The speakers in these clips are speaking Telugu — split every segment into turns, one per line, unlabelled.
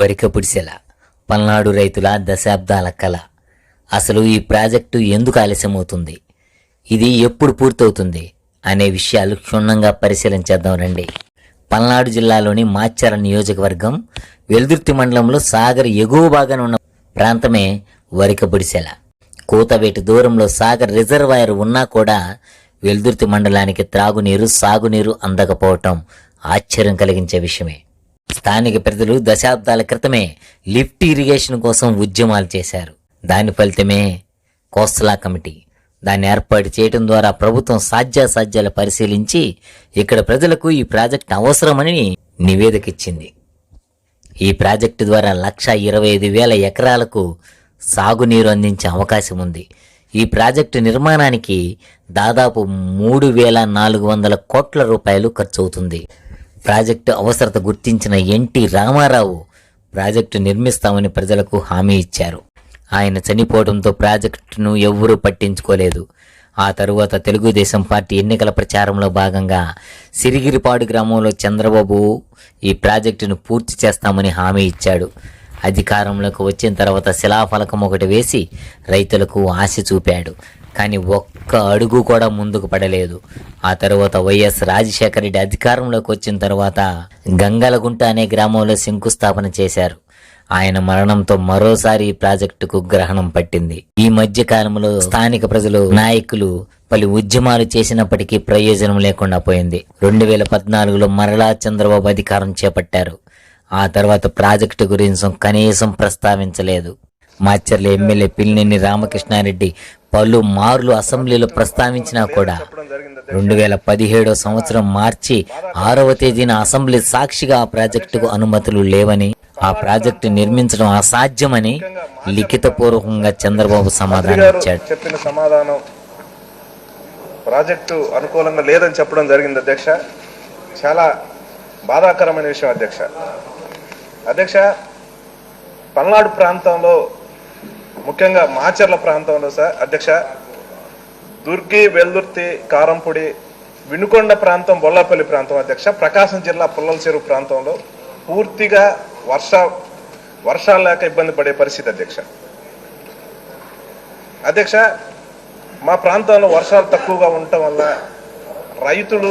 వరిక పుడిసెల పల్నాడు రైతుల దశాబ్దాల కళ అసలు ఈ ప్రాజెక్టు ఎందుకు ఆలస్యమవుతుంది? ఇది ఎప్పుడు పూర్తవుతుంది? అనే విషయాలు క్షుణ్ణంగా పరిశీలించేద్దాం రండి. పల్నాడు జిల్లాలోని మాచర నియోజకవర్గం వెల్దుర్తి మండలంలో సాగర్ ఎగువ భాగాన ఉన్న ప్రాంతమే వరిక పుడిసెల. కూతవేటి దూరంలో సాగర్ రిజర్వాయర్ ఉన్నా కూడా వెల్దుర్తి మండలానికి త్రాగునీరు సాగునీరు అందకపోవటం ఆశ్చర్యం కలిగించే విషయమే. స్థానిక ప్రజలు దశాబ్దాల క్రితమే లిఫ్ట్ ఇరిగేషన్ కోసం ఉద్యమాలు చేశారు. దాని ఫలితమే కోస్తలా కమిటీ. దాన్ని ఏర్పాటు చేయడం ద్వారా ప్రభుత్వం సాధ్యాసాధ్యాలు పరిశీలించి ఇక్కడ ప్రజలకు ఈ ప్రాజెక్ట్ అవసరమని నివేదిక ఇచ్చింది. ఈ ప్రాజెక్టు ద్వారా లక్ష ఇరవై ఐదు వేల ఎకరాలకు సాగునీరు అందించే అవకాశం ఉంది. ఈ ప్రాజెక్టు నిర్మాణానికి దాదాపు మూడు వేల నాలుగు వందల కోట్ల రూపాయలు ఖర్చవుతుంది. ప్రాజెక్టు అవసరత గుర్తించిన ఎన్టీ రామారావు ప్రాజెక్టు నిర్మిస్తామని ప్రజలకు హామీ ఇచ్చారు. ఆయన చనిపోవడంతో ప్రాజెక్టును ఎవ్వరూ పట్టించుకోలేదు. ఆ తరువాత తెలుగుదేశం పార్టీ ఎన్నికల ప్రచారంలో భాగంగా సిరిగిరిపాడు గ్రామంలో చంద్రబాబు ఈ ప్రాజెక్టును పూర్తి చేస్తామని హామీ ఇచ్చాడు. అధికారంలోకి వచ్చిన తర్వాత శిలాఫలకం ఒకటి వేసి రైతులకు ఆశ చూపాడు. కానీ ఒక్క అడుగు కూడా ముందుకు పడలేదు. ఆ తర్వాత వైఎస్ రాజశేఖర రెడ్డి అధికారంలోకి వచ్చిన తర్వాత గంగలగుంట అనే గ్రామంలో శంకుస్థాపన చేశారు. ఆయన మరణంతో మరోసారి ఈ ప్రాజెక్టుకు గ్రహణం పట్టింది. ఈ మధ్య కాలంలో స్థానిక ప్రజలు నాయకులు పలు ఉద్యమాలు చేసినప్పటికీ ప్రయోజనం లేకుండా పోయింది. రెండు వేల పద్నాలుగులో మరలా చంద్రబాబు అధికారం చేపట్టారు. ఆ తర్వాత ప్రాజెక్టు గురించి కనీసం ప్రస్తావించలేదు. మాచర్ల ఎమ్మెల్యే పిల్లినేని రామకృష్ణారెడ్డి పలు మార్లు అసెంబ్లీలో ప్రస్తావించినా కూడా రెండు వేల పదిహేడో సంవత్సరం మార్చి ఆరవ తేదీన అసెంబ్లీ సాక్షిగా ఆ ప్రాజెక్టుకు అనుమతులు లేవని ఆ ప్రాజెక్టు నిర్మించడం అసాధ్యమని లిఖితపూర్వకంగా చంద్రబాబు సమాధానం ఇచ్చాడు
చెప్పిన సమాధానం ప్రాజెక్టు అనుకూలంగా లేదని చెప్పడం జరిగింది అధ్యక్ష. చాలా బాధాకరమైన విషయం అధ్యక్ష. అధ్యక్ష పల్నాడు ప్రాంతంలో ముఖ్యంగా మాచర్ల ప్రాంతంలో సార్ అధ్యక్ష దుర్గి వెల్దుర్తి కారంపొడి వినుకొండ ప్రాంతం బొల్లాపల్లి ప్రాంతం అధ్యక్ష ప్రకాశం జిల్లా పుల్లల చెరువు ప్రాంతంలో పూర్తిగా వర్ష వర్షాలు లేక ఇబ్బంది పడే పరిస్థితి అధ్యక్ష. అధ్యక్ష మా ప్రాంతంలో వర్షాలు తక్కువగా ఉండటం వల్ల రైతులు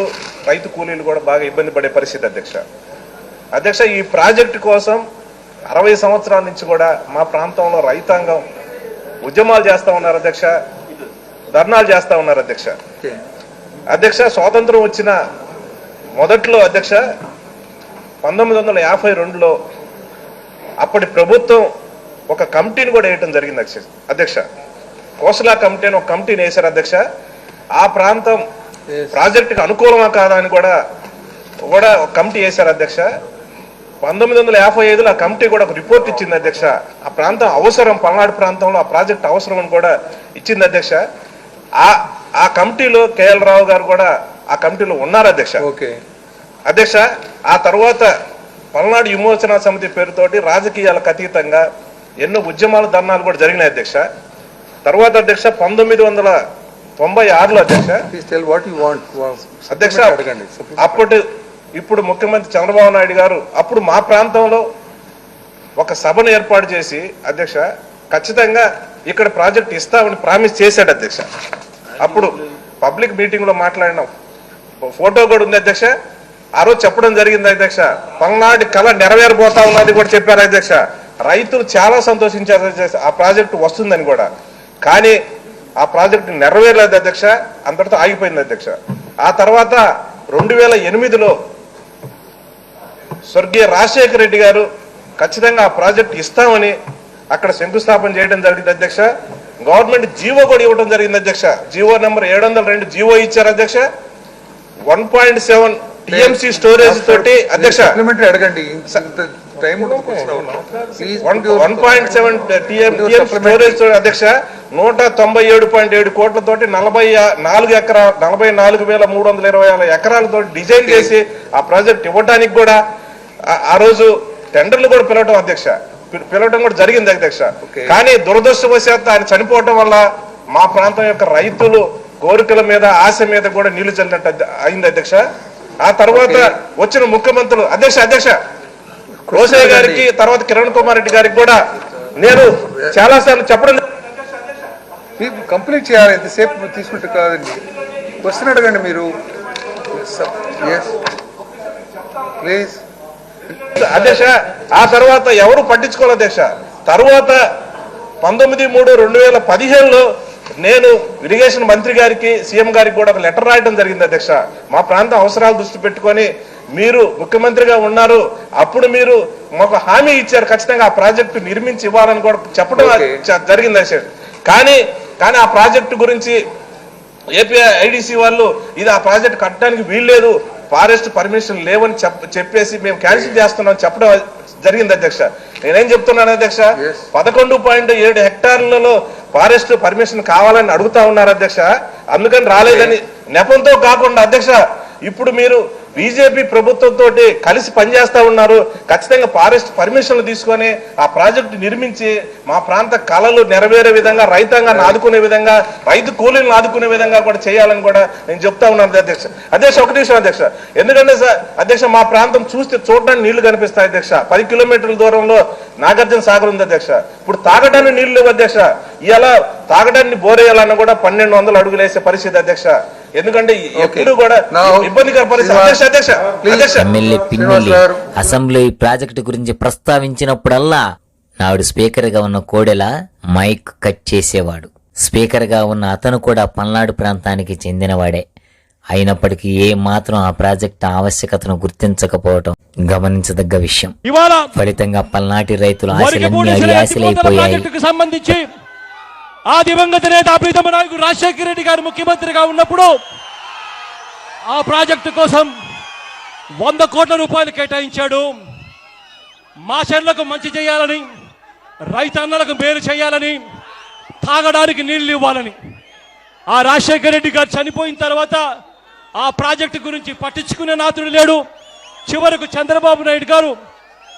రైతు కూలీలు కూడా బాగా ఇబ్బంది పడే పరిస్థితి అధ్యక్ష. అధ్యక్ష ఈ ప్రాజెక్టు కోసం అరవై సంవత్సరాల నుంచి కూడా మా ప్రాంతంలో రైతాంగం ఉద్యమాలు చేస్తా ఉన్నారు అధ్యక్ష. ధర్నాలు చేస్తా ఉన్నారు అధ్యక్ష. అధ్యక్ష స్వాతంత్రం వచ్చిన మొదట్లో అధ్యక్ష పంతొమ్మిది వందల యాభై రెండులో అప్పటి ప్రభుత్వం ఒక కమిటీని కూడా వేయటం జరిగింది అధ్యక్ష. అధ్యక్ష కోసలా కమిటీ అని ఒక కమిటీని వేశారు అధ్యక్ష. ఆ ప్రాంతం ప్రాజెక్టుకి అనుకూలమా కాదా అని కూడా కూడా ఒక కమిటీ వేశారు అధ్యక్ష. పంతొమ్మిది వందల యాభై ఐదులో ఆ కమిటీ కూడా ఒక రిపోర్ట్ ఇచ్చింది అధ్యక్ష. ఆ ప్రాంతం అవసరం పల్నాడు ప్రాంతంలో ఆ ప్రాజెక్ట్ అవసరం అని కూడా ఇచ్చింది అధ్యక్ష. ఆ ఆ కమిటీలో కేఎల్ రావు గారు కూడా ఆ కమిటీలో ఉన్నారు అధ్యక్ష.
ఓకే.
అధ్యక్ష ఆ తర్వాత పల్నాడు విమోచన సమితి పేరుతోటి రాజకీయాలకు అతీతంగా ఎన్నో ఉద్యమాలు ధర్నాలు కూడా జరిగినాయి అధ్యక్ష. తర్వాత అధ్యక్ష పంతొమ్మిది వందల తొంభై ఆరులో అధ్యక్ష. అధ్యక్ష అప్పటి ఇప్పుడు ముఖ్యమంత్రి చంద్రబాబు నాయుడు గారు అప్పుడు మా ప్రాంతంలో ఒక సభను ఏర్పాటు చేసి అధ్యక్ష ఖచ్చితంగా ఇక్కడ ప్రాజెక్ట్ ఇస్తామని ప్రామిస్ చేశాడు అధ్యక్ష. అప్పుడు పబ్లిక్ మీటింగ్లో మాట్లాడినాం. ఫోటో కూడా ఉంది అధ్యక్ష. ఆ రోజు చెప్పడం జరిగింది అధ్యక్ష. పల్నాడు కళ నెరవేరబోతా ఉన్నది కూడా చెప్పారు అధ్యక్ష. రైతులు చాలా సంతోషించారు అధ్యక్ష. ఆ ప్రాజెక్టు వస్తుందని కూడా. కానీ ఆ ప్రాజెక్టు నెరవేరలేదు అధ్యక్ష. అంతటితో ఆగిపోయింది అధ్యక్ష. ఆ తర్వాత రెండు వేల ఎనిమిదిలో స్వర్గీయ రాజశేఖర రెడ్డి గారు ఖచ్చితంగా ఆ ప్రాజెక్ట్ ఇస్తామని అక్కడ శంకుస్థాపన చేయడం జరిగింది అధ్యక్ష. గవర్నమెంట్ జీవో కూడా ఇవ్వడం జరిగింది అధ్యక్ష. జీవో నెంబర్ ఏడు వందల రెండు జీవో ఇచ్చారు అధ్యక్ష. One point seven TMC storage తోటి అధ్యక్ష.
అడగండి.
వన్ పాయింట్ సెవెన్ స్టోరేజ్ అధ్యక్ష నూట తొంభై ఏడు పాయింట్ ఏడు కోట్లతోటి నలభై నాలుగు ఎకరా నలభై నాలుగు వేల మూడు వందల ఇరవై ఆరు ఎకరాలతో డిజైన్ చేసి ఆ ప్రాజెక్ట్ ఇవ్వడానికి కూడా ఆ- రోజు టెండర్లు కూడా పిలవటం అధ్యక్ష. పిలవటం కూడా జరిగింది అధ్యక్ష. కానీ దురదృష్టవశాత్తు ఆయన చనిపోవటం వల్ల మా ప్రాంతం యొక్క రైతులు కోరికల మీద ఆశ మీద కూడా నీళ్ళు చల్లినట్టు అయింది అధ్యక్ష. ఆ తర్వాత వచ్చిన ముఖ్యమంత్రులు అధ్యక్ష అధ్యక్ష. రోసయ్య గారికి తర్వాత కిరణ్ కుమార్ రెడ్డి గారికి కూడా నేను చాలా సార్లు చెప్పడం
మీరు కంప్లీట్ చేయాలి ఎంతసేపు తీసుకుంటే కాదండి. క్వశ్చన్ అడగండి మీరు. ప్లీజ్
అధ్యక్ష ఆ తర్వాత ఎవరు పట్టించుకోలేదు అధ్యక్ష? తర్వాత పంతొమ్మిది మూడు రెండు వేల పదిహేనులో నేను ఇరిగేషన్ మంత్రి గారికి సీఎం గారికి కూడా ఒక లెటర్ రాయడం జరిగింది అధ్యక్ష. మా ప్రాంతం అవసరాలు దృష్టి పెట్టుకొని మీరు ముఖ్యమంత్రిగా ఉన్నారు. అప్పుడు మీరు మాకు హామీ ఇచ్చారు ఖచ్చితంగా ఆ ప్రాజెక్టు నిర్మించి ఇవ్వాలని కూడా చెప్పడం జరిగింది అధ్యక్ష. కానీ కానీ ఆ ప్రాజెక్టు గురించి ఏపీ ఐడిసి వాళ్ళు ఇది ఆ ప్రాజెక్ట్ కట్టడానికి వీల్లేదు ఫారెస్ట్ పర్మిషన్ లేవని చెప్ చెప్పేసి మేము క్యాన్సిల్ చేస్తున్నాం చెప్పడం జరిగింది అధ్యక్ష. నేనేం చెప్తున్నాను అధ్యక్ష. పదకొండు పాయింట్ ఏడు హెక్టార్లలో ఫారెస్ట్ పర్మిషన్ కావాలని అడుగుతా ఉన్నారు అధ్యక్ష. అందుకని రాలేదని నెపంతో కాకుండా అధ్యక్ష ఇప్పుడు మీరు బీజేపీ ప్రభుత్వంతో కలిసి పనిచేస్తా ఉన్నారు. ఖచ్చితంగా ఫారెస్ట్ పర్మిషన్లు తీసుకొని ఆ ప్రాజెక్టు నిర్మించి మా ప్రాంత కళలు నెరవేరే విధంగా రైతాంగాన్ని ఆదుకునే విధంగా రైతు కూలీలను ఆదుకునే విధంగా కూడా చేయాలని కూడా నేను చెప్తా ఉన్నాను అధ్యక్ష. అధ్యక్ష ఒక నిమిషం అధ్యక్ష. ఎందుకంటే సార్ అధ్యక్ష మా ప్రాంతం చూస్తే చూడడానికి నీళ్ళు కనిపిస్తాయి అధ్యక్ష. పది కిలోమీటర్ల దూరంలో నాగార్జున సాగర్ ఉంది అధ్యక్ష. ఇప్పుడు తాగడానికి నీళ్ళు లేవు అధ్యక్ష. ఇలా తాగడాన్ని బోరేయాలన్నా కూడా పన్నెండు వందలు అడుగులు వేసే పరిస్థితి అధ్యక్ష. ఎందుకంటే ఎప్పుడు కూడా
Now,
ఇబ్బందికర పరిస్థితి. అధ్యక్ష అధ్యక్ష
Please.
అధ్యక్ష.
ఎమ్మెల్యే పిన్నెల్లి
శ్రీనివాస్ గారు.
అసెంబ్లీ ప్రాజెక్టు గురించి ప్రస్తావించినప్పుడల్లా నాడు స్పీకర్గా ఉన్న కోడెల మైక్ కట్ చేసేవాడు. స్పీకర్గా ఉన్న అతను కూడా పల్నాడు ప్రాంతానికి చెందినవాడే. అయినప్పటికీ ఏ మాత్రం ఆ ప్రాజెక్టు ఆవశ్యకతను గుర్తించకపోవటం గమనించదగ్గ విషయం. ఫలితంగా పల్నాటి రైతుల ఆశలన్నీ అడియాశలైపోయాయి
సంబంధించి ఆ దివంగత నేత ప్రీతమ నాయకుడు రాజశేఖర రెడ్డి గారు ముఖ్యమంత్రిగా ఉన్నప్పుడు ఆ ప్రాజెక్టు కోసం వంద కోట్ల రూపాయలు కేటాయించాడు. మా చెర్లకు మంచి చేయాలని రైతన్నలకు మేలు చేయాలని తాగడానికి నీళ్ళు ఇవ్వాలని. ఆ రాజశేఖర రెడ్డి గారు చనిపోయిన తర్వాత ఆ ప్రాజెక్టు గురించి పట్టించుకునే నాతుడు లేడు. చివరకు చంద్రబాబు నాయుడు గారు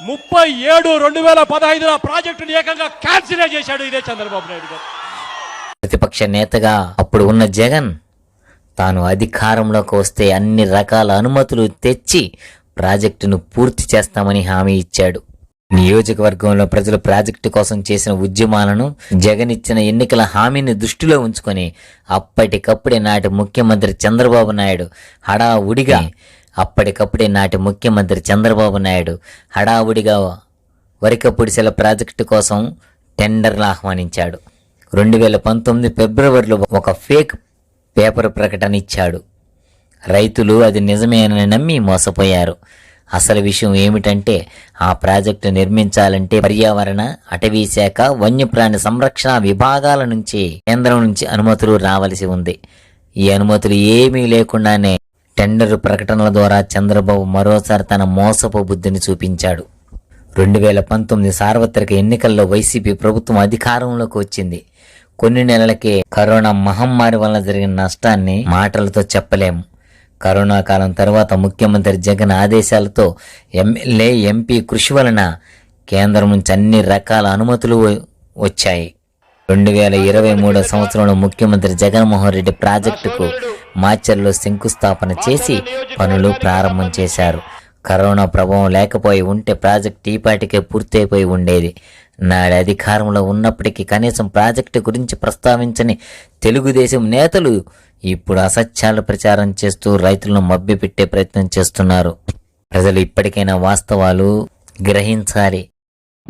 ముప్పై ఏడు రెండు వేల పదహైదున ప్రాజెక్టును ఏకంగా క్యాన్సిల్ చేశాడు ఇదే చంద్రబాబు నాయుడు గారు.
ప్రతిపక్ష నేతగా అప్పుడు ఉన్న జగన్ తాను అధికారంలోకి వస్తే అన్ని రకాల అనుమతులు తెచ్చి ప్రాజెక్టును పూర్తి చేస్తామని హామీ ఇచ్చాడు. నియోజకవర్గంలో ప్రజలు ప్రాజెక్టు కోసం చేసిన ఉద్యమాలను జగన్ ఇచ్చిన ఎన్నికల హామీని దృష్టిలో ఉంచుకొని అప్పటికప్పుడే నాటి ముఖ్యమంత్రి చంద్రబాబు నాయుడు హడావుడిగా అప్పటికప్పుడే నాటి ముఖ్యమంత్రి చంద్రబాబు నాయుడు హడావుడిగా వరికపుడిసెల ప్రాజెక్టు కోసం టెండర్లు ఆహ్వానించాడు. రెండు వేల పంతొమ్మిది ఫిబ్రవరిలో ఒక ఫేక్ పేపర్ ప్రకటన ఇచ్చాడు. రైతులు అది నిజమేనని నమ్మి మోసపోయారు. అసలు విషయం ఏమిటంటే ఆ ప్రాజెక్టు నిర్మించాలంటే పర్యావరణ అటవీ శాఖ వన్యప్రాణి సంరక్షణ విభాగాల నుంచి కేంద్రం నుంచి అనుమతులు రావలసి ఉంది. ఈ అనుమతులు ఏమీ లేకుండానే టెండర్ ప్రకటనల ద్వారా చంద్రబాబు మరోసారి తన మోసపు బుద్ధిని చూపించాడు. రెండు వేల పంతొమ్మిది సార్వత్రిక ఎన్నికల్లో వైసీపీ ప్రభుత్వం అధికారంలోకి వచ్చింది. కొన్ని నెలలకే కరోనా మహమ్మారి వలన జరిగిన నష్టాన్ని మాటలతో చెప్పలేము కరోనా కాలం తర్వాత ముఖ్యమంత్రి జగన్ ఆదేశాలతో ఎమ్మెల్యే ఎంపీ కృషి వలన కేంద్రం నుంచి అన్ని రకాల అనుమతులు వచ్చాయి. రెండు వేల ఇరవై మూడో సంవత్సరంలో ముఖ్యమంత్రి జగన్మోహన్ రెడ్డి ప్రాజెక్టుకు మాచర్లో శంకుస్థాపన చేసి పనులు ప్రారంభం చేశారు. కరోనా ప్రభావం లేకపోయి ఉంటే ప్రాజెక్ట్ ఈపాటికే పూర్తయిపోయి ఉండేది. నాడు అధికారంలో ఉన్నప్పటికీ కనీసం ప్రాజెక్టు గురించి ప్రస్తావించని తెలుగుదేశం నేతలు ఇప్పుడు అసత్యాలు ప్రచారం చేస్తూ రైతులను మభ్యపెట్టే ప్రయత్నం చేస్తున్నారు. ప్రజలు ఇప్పటికైనా వాస్తవాలు గ్రహించాలి.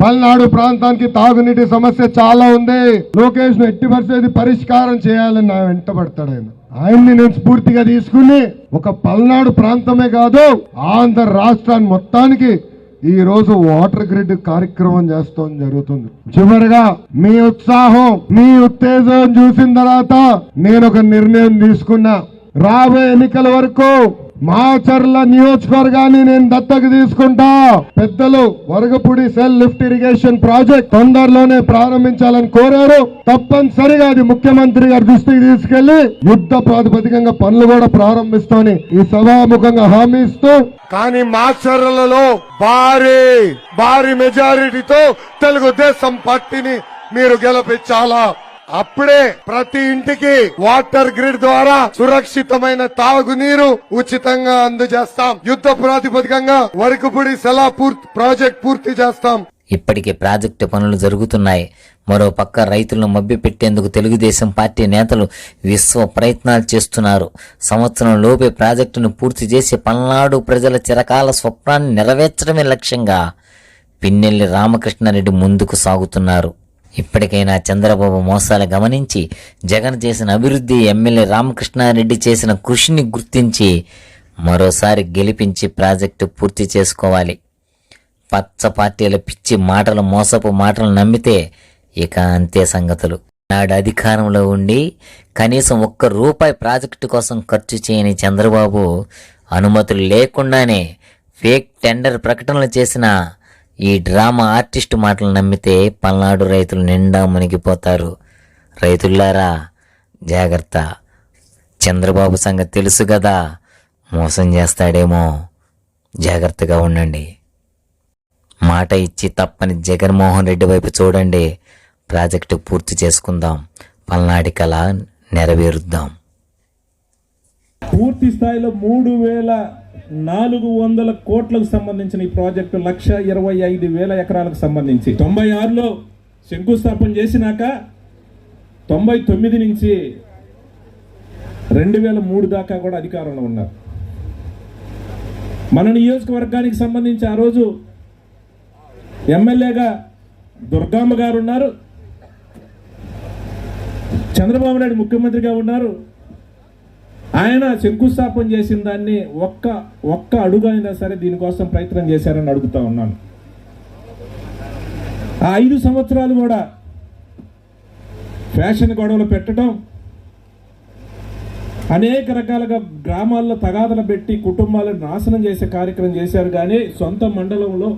పల్నాడు ప్రాంతానికి తాగునీటి సమస్య చాలా ఉంది. లోకేష్ ఎట్టి పరిస్థితి పరిష్కారం చేయాలని నా వెంటబడతాడు ఆయన. ఆయన్ని నేను స్ఫూర్తిగా తీసుకుని ఒక పల్నాడు ప్రాంతమే కాదు ఆంధ్ర రాష్ట్రాన్ని మొత్తానికి ఈరోజు వాటర్ గ్రిడ్ కార్యక్రమం చేస్తాం జరుగుతుంది. చివరిగా మీ ఉత్సాహం మీ ఉత్తేజం చూసిన తర్వాత నేను ఒక నిర్ణయం తీసుకున్నా. రాబోయే ఎన్నికల వరకు మాచర్ల నియోజకవర్గాన్ని నేను దత్తకు తీసుకుంటా. పెద్దలు వరగపూడి సెల్ లిఫ్ట్ ఇరిగేషన్ ప్రాజెక్ట్ తొందరలోనే ప్రారంభించాలని కోరారు. తప్పనిసరిగా అది ముఖ్యమంత్రి గారి దృష్టికి తీసుకెళ్ళి యుద్ధ ప్రాతిపదికంగా పనులు కూడా ప్రారంభిస్తామని ఈ సభాముఖంగా హామీ ఇస్తూ కానీ మాచర్లలో భారీ భారీ మెజారిటీతో తెలుగుదేశం పార్టీని మీరు గెలిపించాలా? అప్పుడే ప్రతి ఇంటికి వాటర్ గ్రిడ్ ద్వారా సురక్షితమైన తాగునీరు ఉచితంగా అందజేస్తాం. యుద్ధ ప్రాతిపదికంగా వరకుపుడి సెలా పూర్తి ప్రాజెక్ట్ పూర్తి చేస్తాం.
ఇప్పటికే ప్రాజెక్టు పనులు జరుగుతున్నాయి. మరో పక్క రైతులను మభ్యపెట్టేందుకు తెలుగుదేశం పార్టీ నేతలు విశ్వ ప్రయత్నాలు చేస్తున్నారు. సంవత్సరం లోపే ప్రాజెక్టును పూర్తి చేసి పల్నాడు ప్రజల చిరకాల స్వప్నాన్ని నెరవేర్చడమే లక్ష్యంగా పిన్నెల్లి రామకృష్ణారెడ్డి ముందుకు సాగుతున్నారు. ఇప్పటికైనా చంద్రబాబు మోసాలు గమనించి జగన్ చేసిన అభివృద్ధి ఎమ్మెల్యే రామకృష్ణారెడ్డి చేసిన కృషిని గుర్తించి మరోసారి గెలిపించి ప్రాజెక్టు పూర్తి చేసుకోవాలి. పచ్చ పార్టీల పిచ్చి మాటలు మోసపు మాటలు నమ్మితే ఇక అంతే సంగతులు. నాడు అధికారంలో ఉండి కనీసం ఒక్క రూపాయి ప్రాజెక్టు కోసం ఖర్చు చేయని చంద్రబాబు అనుమతులు లేకుండానే ఫేక్ టెండర్ ప్రకటనలు చేసిన ఈ డ్రామా ఆర్టిస్ట్ మాటలు నమ్మితే పల్నాడు రైతులు నిండా మునిగిపోతారు. రైతుల్లారా జాగ్రత్త. చంద్రబాబు సంగతి తెలుసు కదా. మోసం చేస్తాడేమో. జాగ్రత్తగా ఉండండి. మాట ఇచ్చి తప్పని జగన్మోహన్ రెడ్డి వైపు చూడండి. ప్రాజెక్టు పూర్తి చేసుకుందాం. పల్నాడి కళ నెరవేరుద్దాం.
పూర్తి స్థాయిలో మూడు వేల నాలుగు వందల కోట్లకు సంబంధించిన ఈ ప్రాజెక్టు లక్ష ఇరవై ఐదు వేల ఎకరాలకు సంబంధించి. తొంభై ఆరులో శంకుస్థాపన చేసినాక తొంభై తొమ్మిది నుంచి రెండు వేల మూడు దాకా కూడా అధికారంలో ఉన్నారు. మన నియోజకవర్గానికి సంబంధించి ఆ రోజు ఎమ్మెల్యేగా దుర్గామ్మ గారు ఉన్నారు. చంద్రబాబు నాయుడు ముఖ్యమంత్రిగా ఉన్నారు. ఆయన శంకుస్థాపన చేసిన దాన్ని ఒక్క ఒక్క అడుగు అయినా సరే దీనికోసం ప్రయత్నం చేశారని అడుగుతా ఉన్నాను. ఆ ఐదు సంవత్సరాలు కూడా ఫ్యాషన్ గొడవలు పెట్టడం అనేక రకాలుగా గ్రామాల్లో తగాదలు పెట్టి కుటుంబాలను నాశనం చేసే కార్యక్రమం చేశారు. కానీ సొంత మండలంలో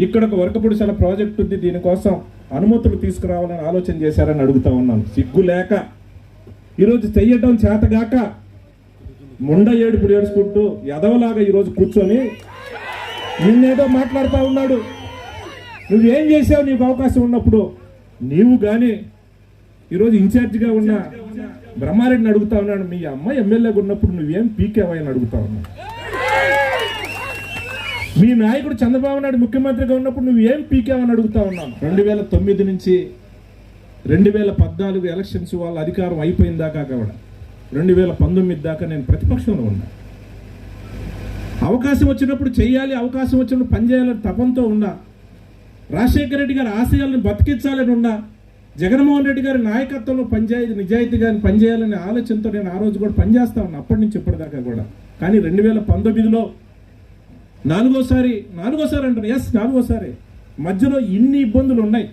ఇక్కడ ఒక వర్కపుడిసల ప్రాజెక్ట్ ఉంది. దీనికోసం అనుమతులు తీసుకురావాలని ఆలోచన చేశారని అడుగుతా ఉన్నాను. సిగ్గు లేక. ఈరోజు చెయ్యటం చేతగాక ముండ ఏడుపుడు ఏడ్చుకుంటూ ఎదవలాగా ఈరోజు కూర్చొని నిన్నేదో మాట్లాడుతూ ఉన్నాడు. నువ్వేం చేసావు నీకు అవకాశం ఉన్నప్పుడు? నీవు కానీ ఈరోజు ఇన్ఛార్జిగా ఉన్న బ్రహ్మారెడ్డిని అడుగుతా ఉన్నాడు మీ అమ్మ ఎమ్మెల్యేగా ఉన్నప్పుడు నువ్వేం పీకేవని అడుగుతా ఉన్నావు. మీ నాయకుడు చంద్రబాబు నాయుడు ముఖ్యమంత్రిగా ఉన్నప్పుడు నువ్వు ఏం అడుగుతా ఉన్నాను రెండు వేల తొమ్మిది నుంచి రెండు వేల పద్నాలుగు ఎలక్షన్స్ వాళ్ళ అధికారం అయిపోయిందాకా కూడా రెండు వేల పంతొమ్మిది దాకా నేను ప్రతిపక్షంలో ఉన్నా. అవకాశం వచ్చినప్పుడు చేయాలి అవకాశం వచ్చినప్పుడు పనిచేయాలని తపంతో ఉన్నా. రాజశేఖర రెడ్డి గారి ఆశయాలను బతికించాలని ఉన్నా. జగన్మోహన్ రెడ్డి గారి నాయకత్వంలో పనిచేయ నిజాయితీగా పనిచేయాలనే ఆలోచనతో నేను ఆ రోజు కూడా పనిచేస్తా ఉన్నా అప్పటి నుంచి ఇప్పటిదాకా కూడా. కానీ రెండు వేల పంతొమ్మిదిలో నాలుగోసారి నాలుగోసారి అంటారు ఎస్ నాలుగోసారి. మధ్యలో ఇన్ని ఇబ్బందులు ఉన్నాయి.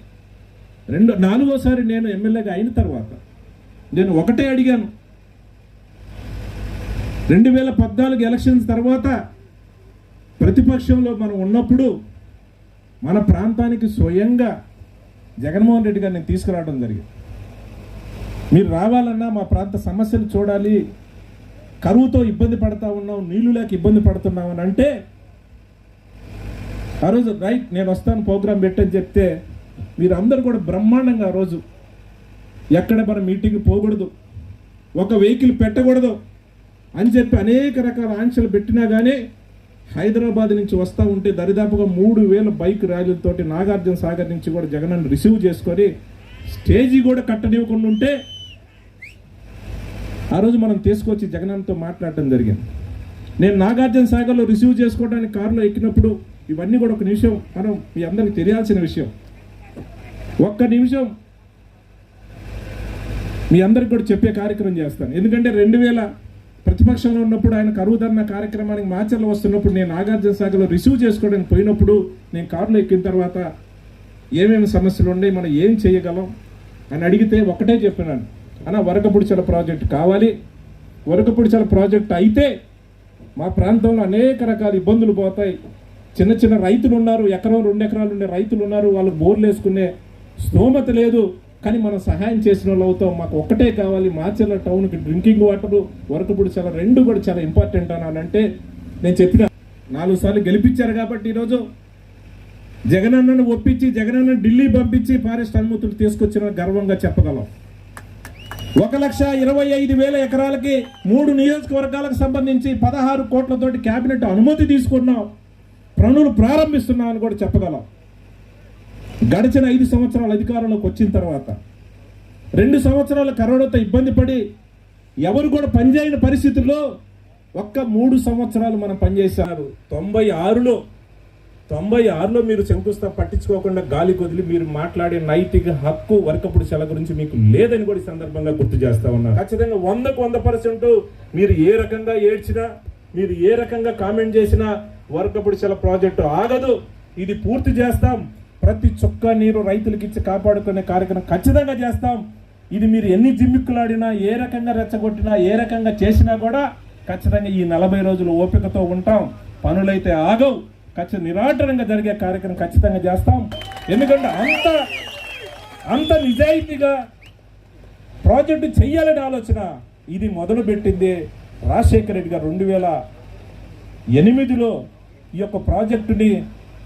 రెండు నాలుగోసారి నేను ఎమ్మెల్యేగా అయిన తర్వాత నేను ఒకటే అడిగాను. రెండు వేల పద్నాలుగు ఎలక్షన్స్ తర్వాత ప్రతిపక్షంలో మనం ఉన్నప్పుడు మన ప్రాంతానికి స్వయంగా జగన్మోహన్ రెడ్డి గారిని తీసుకురావడం జరిగింది. మీరు రావాలన్నా మా ప్రాంత సమస్యలు చూడాలి కరువుతో ఇబ్బంది పడతా ఉన్నాం నీళ్ళు లేక ఇబ్బంది పడుతున్నాం అని అంటే ఆ రోజు రైట్ నేను వస్తాను ప్రోగ్రాం పెట్టని చెప్తే మీరు అందరూ కూడా బ్రహ్మాండంగా ఆ రోజు ఎక్కడ మనం మీటింగ్ పోకూడదు ఒక వెహికల్ పెట్టకూడదు అని చెప్పి అనేక రకాల ఆంక్షలు పెట్టినా కానీ హైదరాబాద్ నుంచి వస్తూ ఉంటే దరిదాపుగా మూడు వేల బైక్ ర్యాలీలతోటి నాగార్జున సాగర్ నుంచి కూడా జగనన్న రిసీవ్ చేసుకొని స్టేజీ కూడా కట్టనివ్వకుండా ఉంటే ఆ రోజు మనం తీసుకొచ్చి జగనన్నతో మాట్లాడటం జరిగింది. నేను నాగార్జున సాగర్లో రిసీవ్ చేసుకోవడానికి కారులో ఎక్కినప్పుడు ఇవన్నీ కూడా ఒక నిమిషం మనం మీ అందరికి తెలియాల్సిన విషయం. ఒక్క నిమిషం మీ అందరికి కూడా చెప్పే కార్యక్రమం చేస్తాను. ఎందుకంటే రెండు వేల ప్రతిపక్షంలో ఉన్నప్పుడు ఆయన కరువు కార్యక్రమానికి మాచర్లు వస్తున్నప్పుడు నేను నాగార్జున సాగర్లో రిసీవ్ చేసుకోవడానికి పోయినప్పుడు నేను కారులో ఎక్కిన తర్వాత ఏమేమి సమస్యలు ఉన్నాయి మనం ఏం చేయగలం అని అడిగితే ఒకటే చెప్పినాను. అన్న వరకపుడిచల ప్రాజెక్ట్ కావాలి. వరకపుడిచల ప్రాజెక్ట్ అయితే మా ప్రాంతంలో అనేక రకాల ఇబ్బందులు పోతాయి. చిన్న చిన్న రైతులు ఉన్నారు ఎకరం రెండు ఎకరాలు ఉండే రైతులు ఉన్నారు వాళ్ళు బోర్లు వేసుకునే స్తోమత లేదు. కానీ మనం సహాయం చేసిన వాళ్ళు అవుతాం. మాకు ఒక్కటే కావాలి. మాచర్ల టౌన్కి డ్రింకింగ్ వాటర్ వరకపుడి చాలా రెండు కూడా చాలా ఇంపార్టెంట్ అని అంటే నేను చెప్పిన నాలుగు సార్లు గెలిపించారు కాబట్టి ఈరోజు జగనన్నను ఒప్పించి జగనన్న ఢిల్లీ పంపించి ఫారెస్ట్ అనుమతులు తీసుకొచ్చిన గర్వంగా చెప్పగలం. ఒక లక్ష ఇరవై ఐదు వేల ఎకరాలకి మూడు నియోజకవర్గాలకు సంబంధించి పదహారు కోట్లతోటి కేబినెట్ అనుమతి తీసుకున్నాం. పనులు ప్రారంభిస్తున్నామని కూడా చెప్పగలం. గడిచిన ఐదు సంవత్సరాల అధికారంలోకి వచ్చిన తర్వాత రెండు సంవత్సరాల కరోనాతో ఇబ్బంది పడి ఎవరు కూడా పనిచేయని పరిస్థితుల్లో ఒక్క మూడు సంవత్సరాలు మనం పనిచేశారు. తొంభై ఆరులో తొంభై ఆరులో మీరు శంకుస్థాపన పట్టించుకోకుండా గాలి కొదిలి మీరు మాట్లాడే నైతిక హక్కు వర్కపుడు సెల గురించి మీకు లేదని కూడా ఈ సందర్భంగా గుర్తు చేస్తా ఉన్నారు ఖచ్చితంగా వందకు వంద పర్సెంట్ మీరు ఏ రకంగా ఏడ్చినా మీరు ఏ రకంగా కామెంట్ చేసినా వర్కపుడు సెల ప్రాజెక్టు ఆగదు. ఇది పూర్తి చేస్తాం. ప్రతి చుక్క నీరు రైతులకు ఇచ్చి కాపాడుకునే కార్యక్రమం ఖచ్చితంగా చేస్తాం. ఇది మీరు ఎన్ని జిమ్మిక్కులాడినా ఏ రకంగా రెచ్చగొట్టినా ఏ రకంగా చేసినా కూడా ఖచ్చితంగా ఈ నలభై రోజులు ఓపికతో ఉంటాం. పనులైతే ఆగవు. ఖచ్చితంగా నిరాటనంగా జరిగే కార్యక్రమం ఖచ్చితంగా చేస్తాం. ఎందుకంటే అంత అంత నిజాయితీగా ప్రాజెక్టు చేయాలని ఆలోచన ఇది మొదలుపెట్టింది రాజశేఖర రెడ్డి గారు. రెండు వేల ఎనిమిదిలో ఈ యొక్క ప్రాజెక్టుని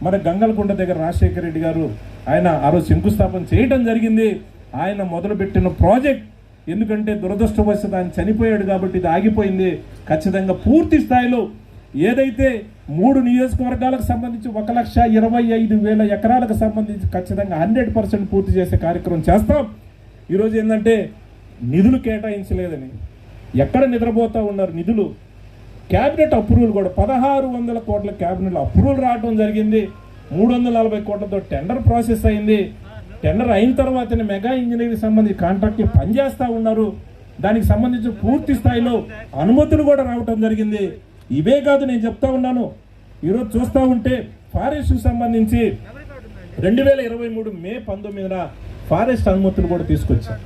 మన గంగలకొండ దగ్గర రాజశేఖర రెడ్డి గారు ఆయన ఆ రోజు శంకుస్థాపన చేయడం జరిగింది. ఆయన మొదలుపెట్టిన ప్రాజెక్ట్ ఎందుకంటే దురదృష్టవశాత్తు ఆయన చనిపోయాడు కాబట్టి ఇది ఆగిపోయింది. ఖచ్చితంగా పూర్తి స్థాయిలో ఏదైతే మూడు నియోజకవర్గాలకు సంబంధించి ఒక లక్ష ఇరవై ఐదు వేల ఎకరాలకు సంబంధించి ఖచ్చితంగా హండ్రెడ్ పర్సెంట్ పూర్తి చేసే కార్యక్రమం చేస్తాం. ఈరోజు ఏంటంటే నిధులు కేటాయించలేదని. ఎక్కడ నిద్రపోతూ ఉన్నారు నిధులు? క్యాబినెట్ అప్రూవల్ కూడా పదహారు వందల కోట్ల క్యాబినెట్ అప్రూవల్ రావడం జరిగింది. మూడు వందల నలభై కోట్లతో టెండర్ ప్రాసెస్ అయింది. టెండర్ అయిన తర్వాతనే మెగా ఇంజనీరింగ్ సంబంధించి కాంట్రాక్ట్ పనిచేస్తూ ఉన్నారు. దానికి సంబంధించి పూర్తి స్థాయిలో అనుమతులు కూడా రావటం జరిగింది. ఇవే కాదు నేను చెప్తా ఉన్నాను. ఈరోజు చూస్తూ ఉంటే ఫారెస్ట్కి సంబంధించి రెండు వేల ఇరవై మూడు మే పంతొమ్మిదిన ఫారెస్ట్ అనుమతులు కూడా తీసుకొచ్చారు.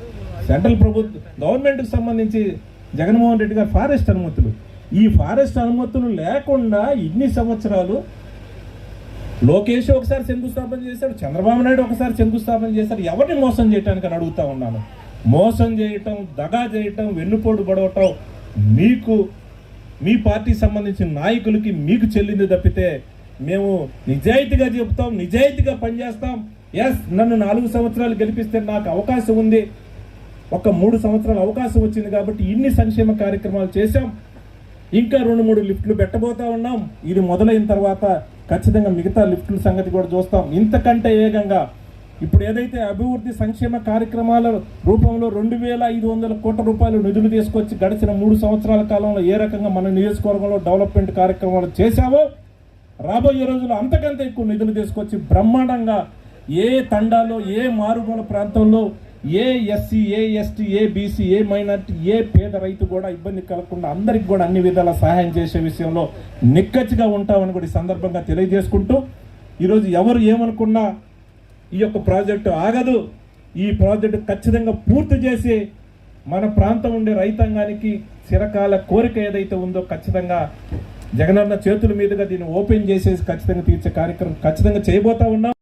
సెంట్రల్ ప్రభుత్వం గవర్నమెంట్కి సంబంధించి జగన్మోహన్ రెడ్డి గారు ఫారెస్ట్ అనుమతులు. ఈ ఫారెస్ట్ అనుమతులు లేకుండా ఇన్ని సంవత్సరాలు లోకేష్ ఒకసారి శంకుస్థాపన చేశాడు చంద్రబాబు నాయుడు ఒకసారి శంకుస్థాపన చేశాడు. ఎవరిని మోసం చేయటానికి అని అడుగుతా ఉన్నాను. మోసం చేయటం దగా చేయటం వెన్నుపోటు పడవటం మీకు మీ పార్టీ సంబంధించిన నాయకులకి మీకు చెల్లింది తప్పితే మేము నిజాయితీగా చెప్తాం నిజాయితీగా పనిచేస్తాం. ఎస్ నన్ను నాలుగు సంవత్సరాలు గెలిపిస్తే నాకు అవకాశం ఉంది. ఒక మూడు సంవత్సరాల అవకాశం వచ్చింది కాబట్టి ఇన్ని సంక్షేమ కార్యక్రమాలు చేశాం. ఇంకా రెండు మూడు లిఫ్ట్లు పెట్టబోతా ఉన్నాం. ఇది మొదలైన తర్వాత ఖచ్చితంగా మిగతా లిఫ్ట్ల సంగతి కూడా చూస్తాం. ఇంతకంటే వేగంగా ఇప్పుడు ఏదైతే అభివృద్ధి సంక్షేమ కార్యక్రమాల రూపంలో రెండు వేల ఐదు వందల కోట్ల రూపాయలు నిధులు తీసుకొచ్చి గడిచిన మూడు సంవత్సరాల కాలంలో ఏ రకంగా మన నియోజకవర్గంలో డెవలప్మెంట్ కార్యక్రమాలు చేశావో రాబోయే రోజుల్లో అంతకంటే ఎక్కువ నిధులు తీసుకొచ్చి బ్రహ్మాండంగా ఏ తండాలో ఏ మారుమూల ప్రాంతంలో ఏ ఎస్సీ ఏ ఎస్టీ ఏ బీసీ ఏ మైనార్టీ ఏ పేద రైతు కూడా ఇబ్బంది కలగకుండా అందరికి కూడా అన్ని విధాల సహాయం చేసే విషయంలో నిక్కచ్చిగా ఉంటామని కూడా ఈ సందర్భంగా తెలియజేసుకుంటూ ఈరోజు ఎవరు ఏమనుకున్నా ఈ యొక్క ప్రాజెక్టు ఆగదు. ఈ ప్రాజెక్టు ఖచ్చితంగా పూర్తి చేసి మన ప్రాంతం ఉండే రైతాంగానికి చిరకాల కోరిక ఏదైతే ఉందో ఖచ్చితంగా జగనన్న చేతుల మీదుగా దీన్ని ఓపెన్ చేసేసి ఖచ్చితంగా తీర్చే కార్యక్రమం ఖచ్చితంగా చేయబోతా ఉన్నాం.